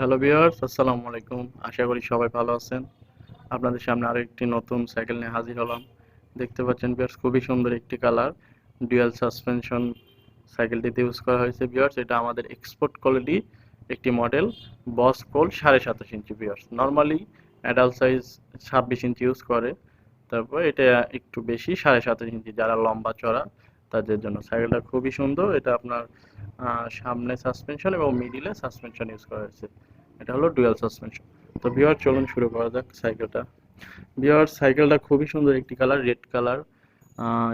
Hello viewers আসসালামু আলাইকুম। আশা করি সবাই ভালো আছেন। আপনাদের সামনে আরও একটি নতুন সাইকেল নিয়ে হাজির হলাম। দেখতে পাচ্ছেন ভিউয়ার্স খুবই সুন্দর একটি কালার ডুয়াল সাসপেনশন সাইকেলটিতে ইউজ করা হয়েছে ভিউয়ার্স এটা আমাদের এক্সপোর্ট কোয়ালিটি একটি মডেল বস কোল সাড়ে সাতাশ inch viewers normally adult size ছাব্বিশ ইঞ্চি ইউজ করে। তারপর এটা একটু বেশি, সাড়ে সাতাশ ইঞ্চি যারা লম্বা চড়া, তাদের জন্য সাইকেলটা খুবই সুন্দর। এটা আপনার সামনে সাসপেনশন এবং মিডিলে সাসপেনশন ইউজ করা হয়েছে। এটা হলো ডুয়াল সাসপেনশন তো বিয়ার চলুন শুরু করা যাক সাইকেলটা বিয়ার সাইকেলটা খুবই সুন্দর একটি কালার রেড কালার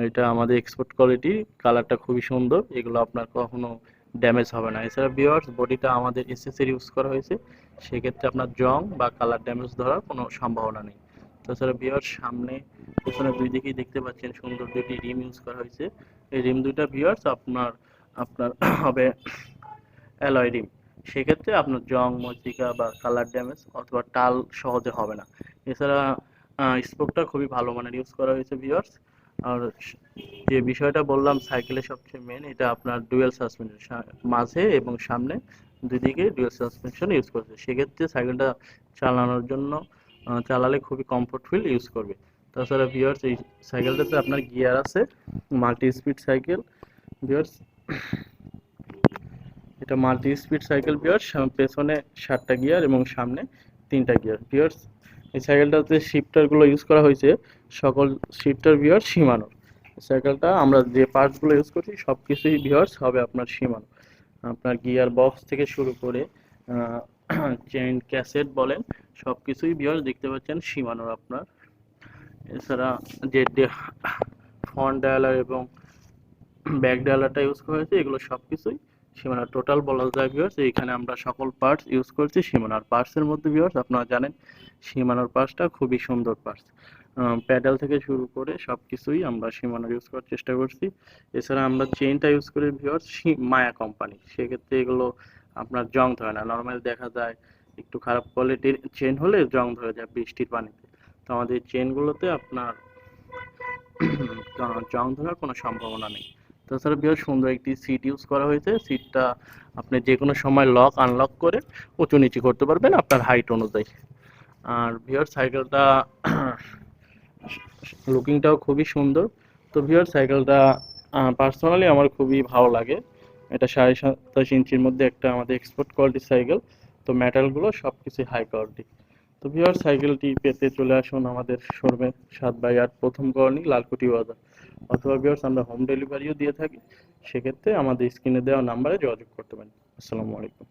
এটা আমাদের এক্সপোর্ট কোয়ালিটি কালারটা খুবই সুন্দর। এগুলো আপনার কখনো ড্যামেজ হবে না। এছাড়া বিয়ার্স বডিটা আমাদের এসএসএর ইউজ করা হয়েছে। সেক্ষেত্রে আপনার জং বা কালার ড্যামেজ ধরার কোনো সম্ভাবনা নেই। তাছাড়া বিয়ার্স সামনে পেছনে দুই দিকেই দেখতে পাচ্ছেন সুন্দর দুটি রিম ইউজ করা হয়েছে। এই রিম দুইটা বিয়ার্স আপনার আপনার হবে অ্যালয় রিম সেক্ষেত্রে আপনার জং মরিচিকা বা কালার ড্যামেজ অথবা টাল সহজে হবে না। এছাড়া স্পোকটা খুবই ভালো মানের ইউজ করা হয়েছে ভিউয়ার্স আর যে বিষয়টা বললাম, সাইকেলের সবচেয়ে মেন এটা আপনার ডুয়েল সাসপেনশন মাঝে এবং সামনে দুদিকে ডুয়েল সাসপেনশন ইউজ করছে সেক্ষেত্রে সাইকেলটা চালানোর জন্য চালালে খুবই কমফোর্ট ফিল ইউজ করবে। তাছাড়া ভিওর্স এই সাইকেলটাতে আপনার গিয়ার আছে মাল্টি স্পিড সাইকেল। ভিউয়ার্স এটা মাল্টি স্পিড সাইকেল বিয়ার পেছনে সাতটা গিয়ার এবং সামনে তিনটা গিয়ার বিয়ার্স এই সাইকেলটাতে শিফটারগুলো ইউজ করা হয়েছে সকল শিফটার বিয়ার সীমানোর। সাইকেলটা আমরা যে পার্টসগুলো ইউজ করছি সব কিছুই বিয়ার্স হবে আপনার সীমানো। আপনার গিয়ার বক্স থেকে শুরু করে চেন ক্যাসেট বলেন সব কিছুই বিয়ার্স দেখতে পাচ্ছেন সীমানোর আপনার। এছাড়া যে ফ্রন্ট ডায়ালার এবং ব্যাক ডায়ালারটা ইউজ করা হয়েছে, এগুলো সব কিছুই সীমানা টোটাল বলা যায় ভিউয়ার্স এইখানে আমরা সকল পার্টস ইউজ করছি, সীমানার পার্টসের মধ্যে ভিউয়ার্স আপনারা জানেন, সীমানার পার্টসটা খুবই সুন্দর পার্টস প্যাডেল থেকে শুরু করে সব কিছুই আমরা সীমানার ইউজ করার চেষ্টা করছি। এছাড়া আমরা চেনটা ইউজ করি ভিউয়ার্স মায়া কোম্পানি সেক্ষেত্রে এগুলো আপনার জং ধরে না। নর্মাল দেখা যায়, একটু খারাপ কোয়ালিটির চেন হলে জং ধরে যায় বৃষ্টির পানিতে। তো আমাদের চেনগুলোতে আপনার জং ধরার কোনো সম্ভাবনা নেই। তাছাড়া বিরাট সুন্দর একটি সিট ইউজ করা হয়েছে। সিটটা আপনি যে কোনো সময় লক আনলক করে উঁচু নিচু করতে পারবেন আপনার হাইট অনুযায়ী। আর ভিওর সাইকেলটা লুকিংটাও খুবই সুন্দর। তো ভিওর সাইকেলটা পার্সোনালি আমার খুবই ভালো লাগে। এটা সাড়ে সাতাশ ইঞ্চির মধ্যে একটা আমাদের এক্সপোর্ট কোয়ালিটির সাইকেল তো মেটালগুলো সব কিছুই হাই কোয়ালিটি তো ভিওর সাইকেলটি পেতে চলে আসুন আমাদের শোরুমে সাত বাই আট প্রথম কর্নি লালকুটি বাজার। অথবা ভিউয়ার্স আমরা হোম ডেলিভারিও দিয়ে থাকি। সেক্ষেত্রে আমাদের স্ক্রিনে দেওয়া নাম্বারে যোগাযোগ করতে পারেন। আসসালামু আলাইকুম।